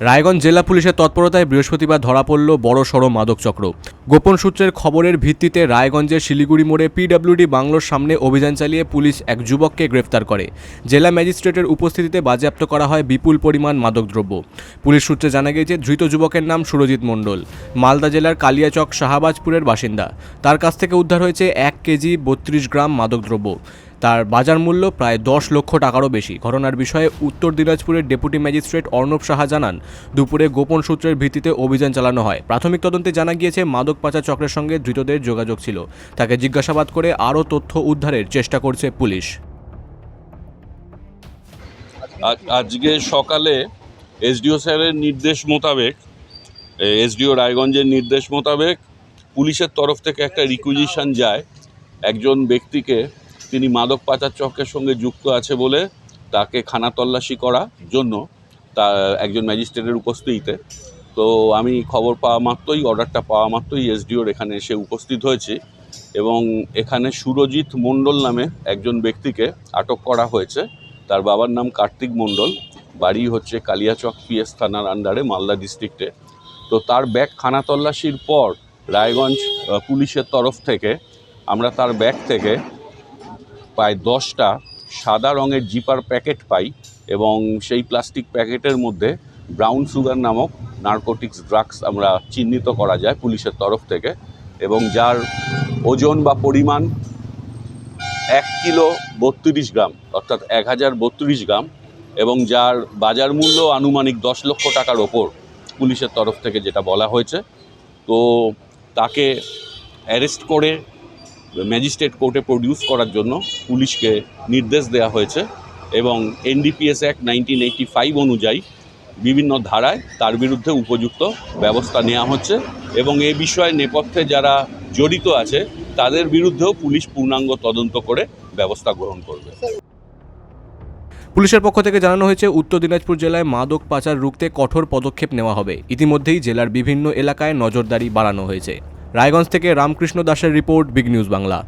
রায়গঞ্জ জেলা পুলিশের তৎপরতায় বৃহস্পতিবার ধরা পড়ল বড় সড় মাদক চক্র। গোপন সূত্রের খবরের ভিত্তিতে রায়গঞ্জের শিলিগুড়ি মোড়ে পিডব্লিউডি বাংলোর সামনে অভিযান চালিয়ে পুলিশ এক যুবককে গ্রেফতার করে। জেলা ম্যাজিস্ট্রেটের উপস্থিতিতে বাজেয়াপ্ত করা হয় বিপুল পরিমাণ মাদকদ্রব্য। পুলিশ সূত্রে জানা গিয়েছে, ধৃত যুবকের নাম সুরজিৎ মণ্ডল। মালদা জেলার কালিয়াচক শাহবাজপুরের বাসিন্দা। তার কাছ থেকে উদ্ধার হয়েছে এক কেজি বত্রিশ গ্রাম মাদকদ্রব্য। তার বাজার মূল্য প্রায় দশ লক্ষ টাকারও বেশি। ঘটনার বিষয়ে উত্তর দিনাজপুরের ডেপুটি ম্যাজিস্ট্রেট অর্ণব সাহা জানান, দুপুরে গোপন সূত্রের ভিত্তিতে অভিযান চালানো হয়। প্রাথমিক তদন্তে জানা গিয়েছে, মাদক পাচার চক্রের সঙ্গে ধৃতদের যোগাযোগ ছিল। তাকে জিজ্ঞাসাবাদ করে আরও তথ্য উদ্ধারের চেষ্টা করছে পুলিশ। আজকে সকালে এসডিও স্যারের নির্দেশ মোতাবেক, এসডিও রায়গঞ্জের নির্দেশ মোতাবেক পুলিশের তরফ থেকে একটা রিকুইজিশন যায়। একজন ব্যক্তিকে তিনি মাদক পাচার চক্রের সঙ্গে যুক্ত আছে বলে তাকে খানা তল্লাশি করার জন্য তা, একজন ম্যাজিস্ট্রেটের উপস্থিতিতে। তো আমি খবর পাওয়া মাত্রই, অর্ডারটা পাওয়া মাত্রই এসডিওর এখানে এসে উপস্থিত হয়েছি এবং এখানে সুরজিৎ মণ্ডল নামে একজন ব্যক্তিকে আটক করা হয়েছে। তার বাবার নাম কার্তিক মণ্ডল, বাড়ি হচ্ছে কালিয়াচক পিএস থানার আন্ডারে মালদা ডিস্ট্রিক্টে। তো তার ব্যাগ খানা তল্লাশির পর রায়গঞ্জ পুলিশের তরফ থেকে, আমরা তার ব্যাগ থেকে প্রায় দশটা সাদা রঙের জিপার প্যাকেট পাই এবং সেই প্লাস্টিক প্যাকেটের মধ্যে ব্রাউন সুগার নামক নার্কোটিক্স ড্রাগস আমরা চিহ্নিত করা যায় পুলিশের তরফ থেকে এবং যার ওজন বা পরিমাণ এক কিলো বত্রিশ গ্রাম, অর্থাৎ এক হাজার বত্রিশ গ্রাম এবং যার বাজার মূল্য আনুমানিক দশ লক্ষ টাকার ওপর পুলিশের তরফ থেকে যেটা বলা হয়েছে। তো তাকে অ্যারেস্ট করে ম্যাজিস্ট্রেট কোর্টে প্রডিউস করার জন্য পুলিশকে নির্দেশ দেওয়া হয়েছে এবং NDPS act nineteen eighty five অনুযায়ী বিভিন্ন ধারায় তার বিরুদ্ধে উপযুক্ত ব্যবস্থা নেওয়া হচ্ছে এবং এ বিষয়ে নেপথ্যে যারা জড়িত আছে, তাদের বিরুদ্ধেও পুলিশ পূর্ণাঙ্গ তদন্ত করে ব্যবস্থা গ্রহণ করবে। পুলিশের পক্ষ থেকে জানানো হয়েছে, উত্তর দিনাজপুর জেলায় মাদক পাচার রুখতে কঠোর পদক্ষেপ নেওয়া হবে। ইতিমধ্যেই জেলার বিভিন্ন এলাকায় নজরদারি বাড়ানো হয়েছে। রায়গঞ্জ থেকে রামকৃষ্ণ দাসের রিপোর্ট বিগ নিউজ বাংলা।